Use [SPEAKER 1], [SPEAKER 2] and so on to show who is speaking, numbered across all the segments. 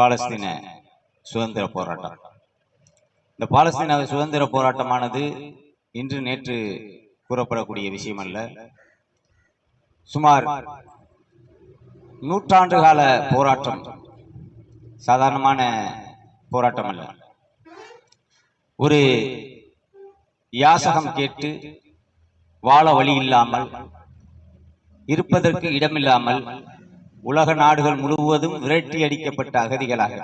[SPEAKER 1] பாலஸ்தீன சுதந்திர போராட்டம். இந்த பாலஸ்தீன சுதந்திர போராட்டமானது இன்று நேற்று கூறப்படக்கூடிய விஷயம் அல்ல சுமார் நூற்றாண்டு கால போராட்டம் சாதாரணமான போராட்டம் அல்ல ஒரு யாசகம் கேட்டு வாழ வழி இல்லாமல் இருப்பதற்கு இடமில்லாமல் உலக நாடுகள் முழுவதும் விரட்டி அடிக்கப்பட்ட அகதிகளாக.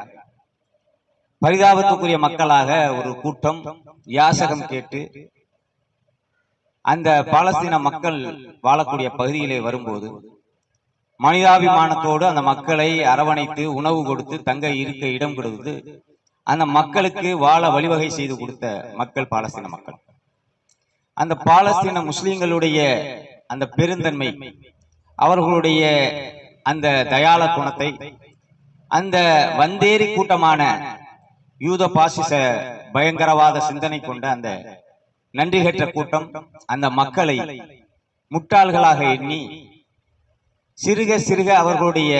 [SPEAKER 1] பரிதாபத்துக்குரிய மக்களாக ஒரு கூட்டம் யாசகம் கேட்டு அந்த பாலஸ்தீன மக்கள் வாழக்கூடிய பகுதியிலே வரும்போது மனிதாபிமானத்தோடு அந்த மக்களை அரவணைத்து உணவு கொடுத்து தங்க இருக்க இடம் கொடுத்து அந்த மக்களுக்கு வாழ வழிவகை செய்து கொடுத்த மக்கள் பாலஸ்தீன மக்கள். அந்த பாலஸ்தீன முஸ்லிம்களுடைய அந்த பெருந்தன்மை அவர்களுடைய அந்த தயால குணத்தை அந்த வந்தேரி கூட்டமான யூத பாசிச பயங்கரவாத சிந்தனை கொண்ட அந்த நன்றிகற்ற கூட்டம் அந்த மக்களை முட்டாள்களாக எண்ணி சிறுக சிறுக அவர்களுடைய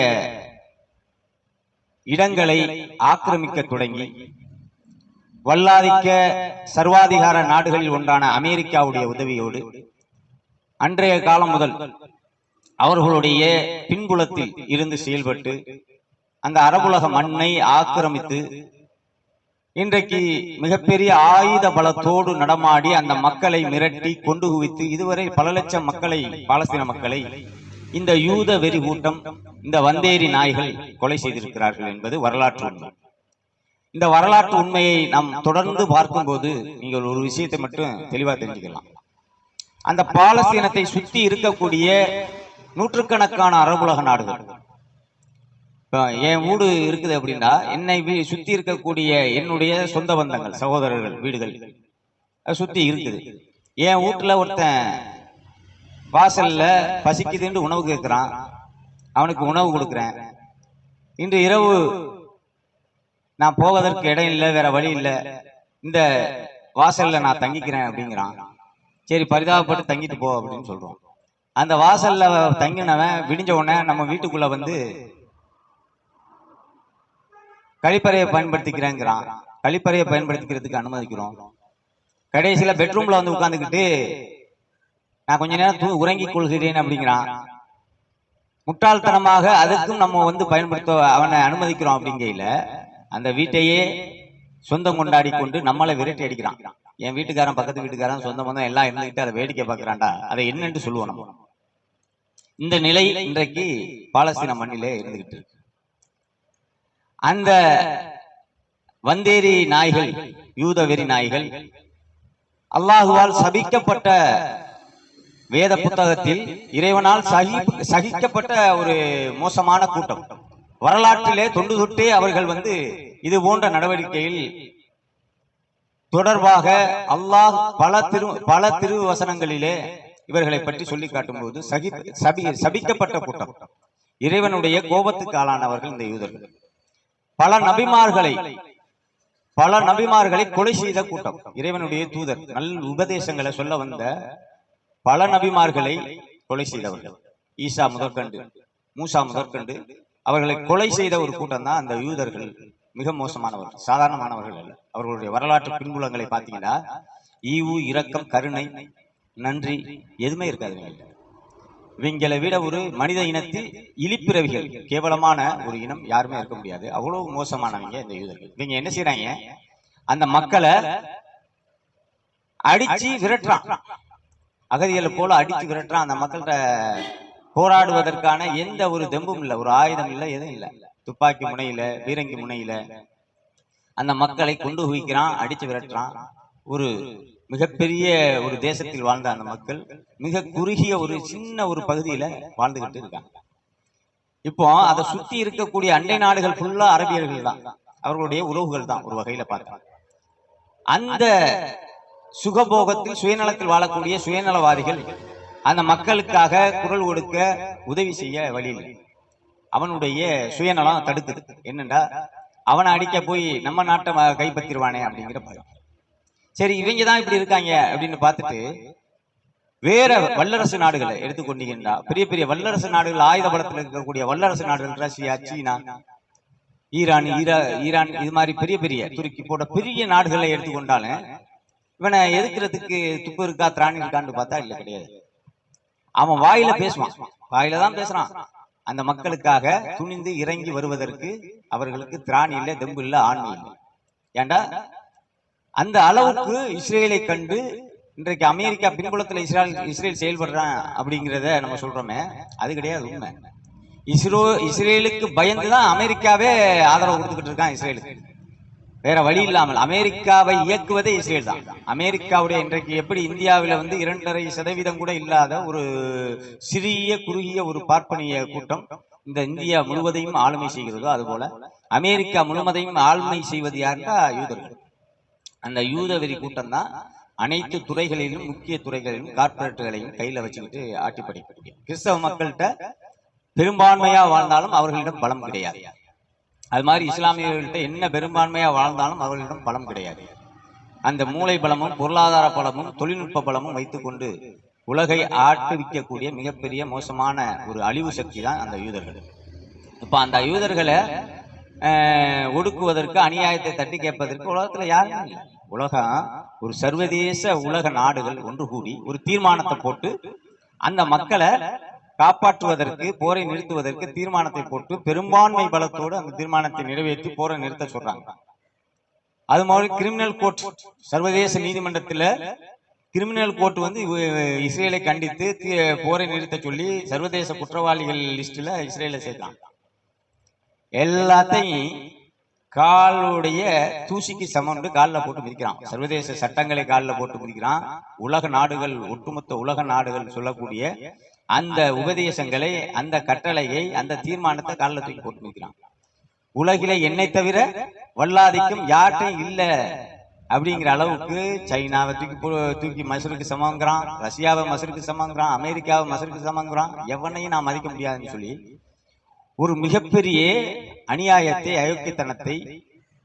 [SPEAKER 1] இடங்களை ஆக்கிரமிக்க தொடங்கி வல்லாதிக்க சர்வாதிகார நாடுகளில் ஒன்றான அமெரிக்காவுடைய உதவியோடு அன்றைய காலம் முதல் அவர்களுடைய பின்புலத்தில் இருந்து செயல்பட்டு அந்த அரபுலக மண்ணை ஆக்கிரமித்து இன்றைக்கு மிகப்பெரிய ஆயுத பலத்தோடு நடமாடி அந்த மக்களை மிரட்டி கொண்டு குவித்து இதுவரை பல லட்சம் மக்களை பாலஸ்தீன மக்களை இந்த யூத வெறி கூட்டம் இந்த வந்தேரி நாய்கள் கொலை செய்திருக்கிறார்கள் என்பது வரலாற்று உண்மை. இந்த வரலாற்று உண்மையை நாம் தொடர்ந்து பார்க்கும்போது நீங்கள் ஒரு விஷயத்தை மட்டும் தெளிவா தெரிஞ்சுக்கலாம். அந்த பாலஸ்தீனத்தை சுத்தி இருக்கக்கூடிய நூற்றுக்கணக்கான அரபுலக நாடுகள். என் வீடு இருக்குது அப்படின்னா என்னை வீ- சுத்தி இருக்கக்கூடிய என்னுடைய சொந்த பந்தங்கள் சகோதரர்கள் வீடுகள் சுத்தி இருக்குது. என் வீட்டுல ஒருத்தன் வாசல்ல பசிக்குதுன்னு உணவு கேட்கிறான் அவனுக்கு உணவு கொடுக்குறேன். இன்று இரவு நான் போவதற்கு இடம் இல்லை வேற வழி இல்லை. இந்த வாசல்ல நான் தங்கிக்கிறேன் அப்படிங்கிறான். சரி பரிதாபப்பட்டு தங்கிட்டு போ அப்படின்னு சொல்றோம் அந்த வாசல்ல தங்கினவன் விடிஞ்ச உடனே நம்ம வீட்டுக்குள்ள வந்து கழிப்பறையை பயன்படுத்திக்கிறேங்கிறான். கழிப்பறையை பயன்படுத்திக்கிறதுக்கு அனுமதிக்கிறோம். கடைசியில பெட்ரூம்ல வந்து உட்காந்துக்கிட்டு நான் கொஞ்ச நேரம் தூ உறங்கி கொள்கிறேன் அப்படிங்கிறான். முட்டாள்தனமாக அதுக்கும் நம்ம வந்து பயன்படுத்த அவனை அனுமதிக்கிறோம் அப்படிங்கையில அந்த வீட்டையே சொந்தம் கொண்டாடி கொண்டு நம்மளை விரட்டி அடிக்கிறான். என் வீட்டுக்காரன் பக்கத்து வீட்டுக்காரன் சொந்த பந்தம் எல்லாம் இருந்துகிட்டு அதை வேடிக்கை பார்க்கறான்டா. அதை என்னன்ட்டு சொல்லுவோம் நம்ம? இந்த நிலை இன்றைக்கு பாலஸ்தீன மண்ணிலே இருந்துகிட்டு இருக்கு. அந்த வந்தேரி நாய்கள் யூத வெறி நாய்கள் அல்லாஹுவால் சபிக்கப்பட்ட வேத புத்தகத்தில் இறைவனால் சகி சகிக்கப்பட்ட ஒரு மோசமான கூட்டம். வரலாற்றிலே தொண்டு தொட்டே அவர்கள் வந்து இது போன்ற நடவடிக்கையில் தொடர்பாக அல்லாஹ் பல திரு பல திருவசனங்களிலே இவர்களை பற்றி சொல்லி காட்டும்போது சகி சபி சபிக்கப்பட்ட கூட்டம். இறைவனுடைய கோபத்துக்கு ஆளானவர்கள் இந்த யூதர்கள். பல நபிமார்களை பல நபிமார்களை கொலை செய்த கூட்டம். இறைவனுடைய தூதர். நல் உபதேசங்களை சொல்ல வந்த பல நபிமார்களை கொலை செய்தவர்கள் ஈசா முதற்கண்டு மூசா முதற்கண்டு அவர்களை கொலை செய்த ஒரு கூட்டம் தான் அந்த யூதர்கள். மிக மோசமானவர்கள். சாதாரணமானவர்கள் அல்ல. அவர்களுடைய வரலாற்று பின்புலங்களை பார்த்தீங்கன்னா ஈவு இரக்கம் கருணை. நன்றி. எதுவுமே இருக்காது இவங்கள்ட்ட. இவங்களை விட ஒரு மனித இனத்தில் இழிப்பிறவிகள் கேவலமான ஒரு இனம் யாருமே இருக்க முடியாது. அவ்வளவு மோசமானவங்க இந்த யூதர்கள். இவங்க என்ன செய்யறாங்க அந்த மக்களை அடிச்சு விரட்டுறான். அகதிகளை போல அடிச்சு விரட்டுறான். அந்த மக்கள்கிட்ட போராடுவதற்கான எந்த ஒரு தெம்பும் இல்லை. ஒரு ஆயுதம் இல்லை எதுவும் இல்லை. துப்பாக்கி முனையில பீரங்கி முனையில அந்த மக்களை கொண்டு குவிக்கிறான் அடிச்சு விரட்டுறான். ஒரு மிகப்பெரிய ஒரு தேசத்தில் வாழ்ந்த அந்த மக்கள் மிக குறுகிய ஒரு சின்ன ஒரு பகுதியில வாழ்ந்துகிட்டு இருக்காங்க. இப்போ அதை சுத்தி இருக்கக்கூடிய அண்டை நாடுகள் ஃபுல்லா அரபியர்கள் தான். அவர்களுடைய உறவுகள் தான் ஒரு வகையில பார்த்தா அந்த சுகபோகத்தில் சுயநலத்தில் வாழக்கூடிய சுயநலவாதிகள் அந்த மக்களுக்காக குரல் கொடுக்க உதவி செய்ய வழி அவனுடைய சுயநலம் தடுக்குது. என்னண்டா? அவனை அடிக்க போய் நம்ம நாட்டை கைப்பற்றிடுவானே அப்படிங்கிற பயம். சரி இவங்க தான் இப்படி இருக்காங்க அப்படின்னு பார்த்துட்டு வேற வல்லரசு நாடுகளை எடுத்துக்கொண்டீங்கன்னா பெரிய பெரிய வல்லரசு நாடுகள் ஆயுத பலத்தில் இருக்கக்கூடிய வல்லரசு நாடுகள் ரஷ்யா சீனா ஈரான் ஈரா ஈரான் இது மாதிரி பெரிய பெரிய துருக்கி போன்ற பெரிய நாடுகளை எடுத்துக்கொண்டாலும் இவனை எதிர்க்கிறதுக்கு துப்பு இருக்கா திராணி இருக்கான்னு பார்த்தா இல்ல கிடையாது. அவன் வாயில பேசுவான். வாயில தான் பேசுறான். அந்த மக்களுக்காக துணிந்து இறங்கி வருவதற்கு அவர்களுக்கு திராணி இல்லை தெம்பு இல்லை ஆண்மை இல்லை. ஏண்டா? அந்த அளவுக்கு இஸ்ரேலை கண்டு இன்றைக்கு அமெரிக்கா பின்புலத்துல இஸ்ரேல் இஸ்ரேல் செயல்படுறான் அப்படிங்கிறத நம்ம சொல்றோமே. அது கிடையாது உண்மை. இஸ்ரோ இஸ்ரேலுக்கு பயந்து தான் அமெரிக்காவே ஆதரவு கொடுத்துக்கிட்டு இருக்கான் இஸ்ரேலுக்கு. வேற வழி இல்லாமல் அமெரிக்காவை இயக்குவதே இஸ்ரேல் தான். அமெரிக்காவுடைய இன்றைக்கு எப்படி இந்தியாவில் வந்து இரண்டரை சதவீதம் கூட இல்லாத ஒரு சிறிய குறுகிய ஒரு பார்ப்பனிய கூட்டம் இந்த இந்தியா முழுவதையும் ஆளுமை செய்கிறதோ அதுபோல அமெரிக்கா முழுவதையும் ஆளுமை செய்வது யாருன்னா யூதர்கள். அந்த யூத வெறி கூட்டம் தான் அனைத்து துறைகளிலும் முக்கிய துறைகளிலும் கார்ப்பரேட்டுகளையும் கையில வச்சுக்கிட்டு ஆட்டி படிக்கக்கூடிய. கிறிஸ்தவ மக்கள்கிட்ட பெரும்பான்மையா வாழ்ந்தாலும் அவர்களிடம் பலம் கிடையாது. அது மாதிரி இஸ்லாமியர்கள்ட்ட என்ன பெரும்பான்மையா வாழ்ந்தாலும் அவர்களிடம் பலம் கிடையாது. அந்த மூளை பலமும் பொருளாதார பலமும் தொழில்நுட்ப பலமும் வைத்துக்கொண்டு உலகை ஆட்டுவிக்கக்கூடிய மிகப்பெரிய மோசமான ஒரு அழிவு சக்தி தான் அந்த யூதர்கள். இப்ப அந்த யூதர்களை ஒடுக்குவதற்கு அநியாயத்தை தட்டி கேட்பதற்கு உலகத்துல யாருமே இல்லை. உலகம் ஒரு சர்வதேச உலக நாடுகள் ஒன்று கூடி ஒரு தீர்மானத்தை போட்டு அந்த மக்களை காப்பாற்றுவதற்கு போரை நிறுத்துவதற்கு தீர்மானத்தை போட்டு பெரும்பான்மை பலத்தோடு அந்த தீர்மானத்தை நிறைவேற்றி போரை நிறுத்த சொல்றாங்க. அது மாதிரி கிரிமினல் கோர்ட் சர்வதேச நீதிமன்றத்துல கிரிமினல் கோர்ட் வந்து இஸ்ரேலை கண்டித்து போரை நிறுத்த சொல்லி சர்வதேச குற்றவாளிகள் லிஸ்ட்ல இஸ்ரேலை சேர்த்தாங்க எல்லாத்தையும் காலுடைய தூசிக்கு சமம்னு காலில் போட்டு மிதிக்கிறான். சர்வதேச சட்டங்களை காலில் போட்டு மிதிக்கிறான். உலக நாடுகள் ஒட்டுமொத்த உலக நாடுகள் சொல்லக்கூடிய அந்த உபதேசங்களை அந்த கட்டளையை அந்த தீர்மானத்தை காலில் தூக்கி போட்டு மிதிக்கிறான். உலகில என்னை தவிர வல்லாதிக்கும் யார்ட்டும் இல்ல அப்படிங்கிற அளவுக்கு சைனாவை தூக்கி தூக்கி மசருக்கு சமங்கிறான் ரஷ்யாவை மசருக்கு சமங்கிறான் அமெரிக்காவை மசருக்கு சமங்கிறான் எவனையும் நான் மதிக்க முடியாதுன்னு சொல்லி ஒரு மிகப்பெரிய அநியாயத்தை அயோக்கியத்தனத்தை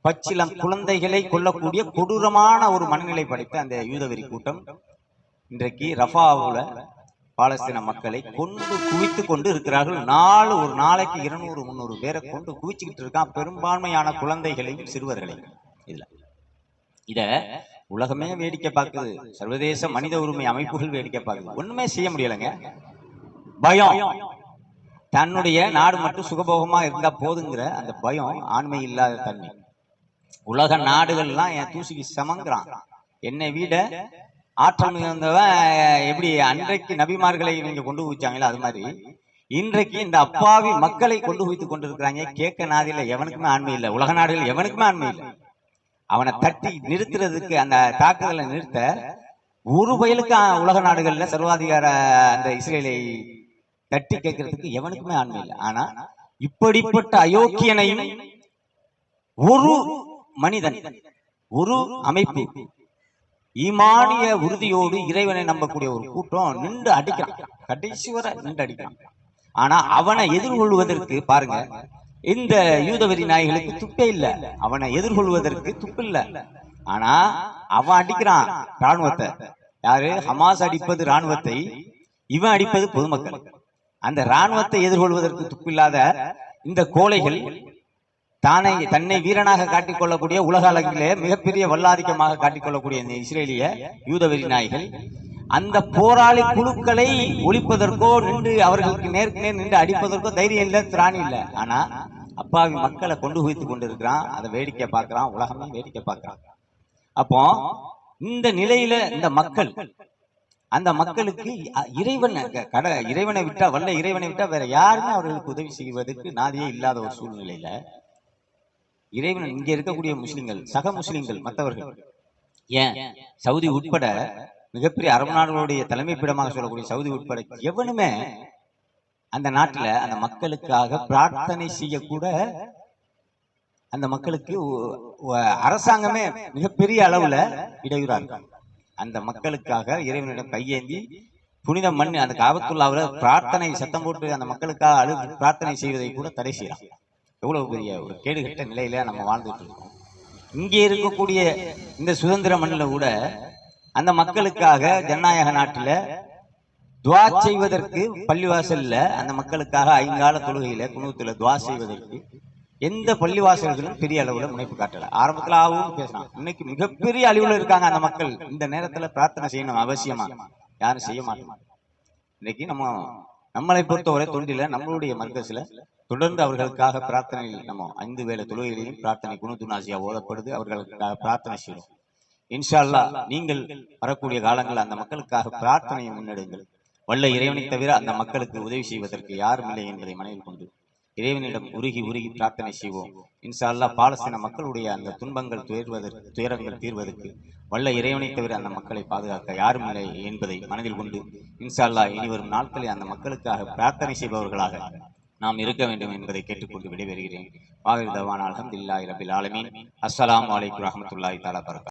[SPEAKER 1] பச்சிலம் குழந்தைகளை கொல்லக்கூடிய கொடூரமான ஒரு மனநிலை படைத்த அந்த யூதவெறி கூட்டம் இன்றைக்கு ரஃபாவுல பாலஸ்தீன மக்களை கொண்டு குவித்து கொண்டு இருக்கிறார்கள். நாலு ஒரு நாளைக்கு இருநூறு முந்நூறு பேரை கொண்டு குவிச்சுக்கிட்டு இருக்கான் பெரும்பான்மையான குழந்தைகளையும் சிறுவர்களையும். இதுல இத உலகமே வேடிக்கை பார்க்குது. சர்வதேச மனித உரிமை அமைப்புகள் வேடிக்கை பார்க்குது. ஒண்ணுமே செய்ய முடியலைங்க. பயம். தன்னுடைய நாடு மட்டும் சுகபோகமா இருந்தா போதுங்கிற அந்த பயம் ஆண்மை இல்லாத தன்மை. உலக நாடுகள்லாம் என் தூசிக்கு சமங்கிறான். என்னை விட ஆற்றல் மிகுந்தவன் எப்படி அன்றைக்கு நபிமார்களை நீங்க கொண்டு குவிச்சாங்களோ அது மாதிரி இன்றைக்கு இந்த அப்பாவி மக்களை கொண்டு குவித்து கொண்டிருக்கிறாங்க. கேட்க நாதில எவனுக்குமே ஆண்மை இல்லை. உலக நாடுகள் எவனுக்குமே ஆண்மை இல்லை. அவனை தட்டி நிறுத்துறதுக்கு அந்த தாக்குதலை நிறுத்த ஒரு பயலுக்கு அஹ், உலக நாடுகள்ல சர்வாதிகார அந்த இஸ்ரேலை தட்டி கேட்கறதுக்கு எவனுக்குமே ஆண்மை இல்லை. ஆனா இப்படிப்பட்ட அயோக்கியனையும் ஒரு மனிதன் ஒரு அமைப்பு ஈமானிய உறுதியோடு இறைவனை நம்பக்கூடிய ஒரு கூட்டம் நின்று அடிக்கிறான். கடைசி வரை நின்று அடிக்கிறான். ஆனா அவனை எதிர்கொள்வதற்கு பாருங்க இந்த யூதவெறி நாய்களுக்கு துப்பே இல்ல. அவனை எதிர்கொள்வதற்கு துப்பு இல்ல. ஆனா அவன் அடிக்கிறான் ராணுவத்தை யாரு? ஹமாஸ் அடிப்பது ராணுவத்தை இவன் அடிப்பது பொதுமக்கள். அந்த ராணுவத்தை எதிர்கொள்வதற்கு துப்பில்லாத இந்த கோழைகள் தானே தன்னை வீரனாக காட்டிக்கொள்ளக்கூடிய உலக அளவிலே மிகப்பெரிய வல்லாதிக்கமாக காட்டிக்கொள்ளக்கூடிய இந்த இஸ்ரேலிய யூதவெறி நாய்கள் அந்த போராளி குழுக்களை ஒழிப்பதற்கோ நின்று அவர்களுக்கு நேருக்கு நேர் நின்று அடிப்பதற்கோ தைரியம் இல்லை திராணி இல்லை. ஆனா அப்பாவி மக்களை கொண்டு குவித்து கொண்டிருக்கிறான் அதை வேடிக்கை பார்க்கிறான் உலகமே வேடிக்கை பார்க்கிறான். அப்போ இந்த நிலையில இந்த மக்கள் அந்த மக்களுக்கு இறைவன் கட இறைவனை விட்டா வல்ல இறைவனை விட்டா வேற யாருமே அவர்களுக்கு உதவி செய்வதற்கு நாதியே இல்லாத ஒரு சூழ்நிலையில இறைவன் இங்க இருக்கக்கூடிய முஸ்லிம்கள் சக முஸ்லிம்கள் மற்றவர்கள் ஏன்? சவுதி உட்பட மிகப்பெரிய அரபு நாடுகளுடைய தலைமைப்பிடமாக சொல்லக்கூடிய சவுதி உட்பட எவனுமே அந்த நாட்டுல அந்த மக்களுக்காக பிரார்த்தனை செய்யக்கூட அந்த மக்களுக்கு அரசாங்கமே மிகப்பெரிய அளவுல இடையூறா இருக்கு. அந்த மக்களுக்காக இறைவனிடம் கையேந்தி புனித மண் அந்த காபத்துள்ளாவில் பிரார்த்தனை சத்தம் போட்டு அந்த மக்களுக்காக அழு பிரார்த்தனை செய்வதை கூட தடை செய்யலாம். எவ்வளவு பெரிய ஒரு கேடுகட்ட நிலையில நம்ம வாழ்ந்துட்டு இருக்கோம். இங்கே இருக்கக்கூடிய இந்த சுதந்திர மண்ணில் கூட அந்த மக்களுக்காக ஜனநாயக நாட்டுல துவா செய்வதற்கு பள்ளிவாசல்ல அந்த மக்களுக்காக ஐங்கால தொழுகையில குணத்துல துவா செய்வதற்கு எந்த பள்ளிவாசல்களும் பெரிய அளவுல முனைப்பு காட்டல. ஆரம்பத்துல ஆகவும் பேசலாம் இன்னைக்கு மிகப்பெரிய அழிவுல இருக்காங்க அந்த மக்கள். இந்த நேரத்துல பிரார்த்தனை செய்யணும் அவசியமா? யாரும் செய்ய மாட்டாங்க. இன்னைக்கு நம்ம நம்மளை பொறுத்தவரை தொண்டில நம்மளுடைய மர்க்கஸ்ல தொடர்ந்து அவர்களுக்காக பிரார்த்தனையில் நம்ம ஐந்து வேலை தொழுகையிலையும் பிரார்த்தனை குணத்துனாசியா ஓதப்படுது. அவர்களுக்காக பிரார்த்தனை செய்யணும் இன்ஷால்லா நீங்கள் வரக்கூடிய காலங்கள் அந்த மக்களுக்காக பிரார்த்தனையை முன்னெடுங்கள். வல்ல இறைவனை தவிர அந்த மக்களுக்கு உதவி செய்வதற்கு யாரும் இல்லை என்பதை மனதில் கொண்டு இறைவனிடம் உருகி உருகி பிரார்த்தனை செய்வோம். இன்ஷா அல்லாஹ் பாலஸ்தீன மக்களுடைய அந்த துன்பங்கள் துயர்வதற்கு துயரங்கள் தீர்வதற்கு வல்ல இறைவனை தவிர அந்த மக்களை பாதுகாக்க யாரும் இல்லை என்பதை மனதில் கொண்டு இன்ஷா அல்லாஹ் இனி வரும் நாட்களில் அந்த மக்களுக்காக பிரார்த்தனை செய்பவர்களாக நாம் இருக்க வேண்டும் என்பதை கேட்டுக்கொண்டு விடைபெறுகிறேன். வாகிர் தவான் அலமதுல்லாஹி ரபில் ஆலமீன். அஸ்ஸலாம் வலைக்கு ரஹ்மத்துல்லாஹி தாலா பரகா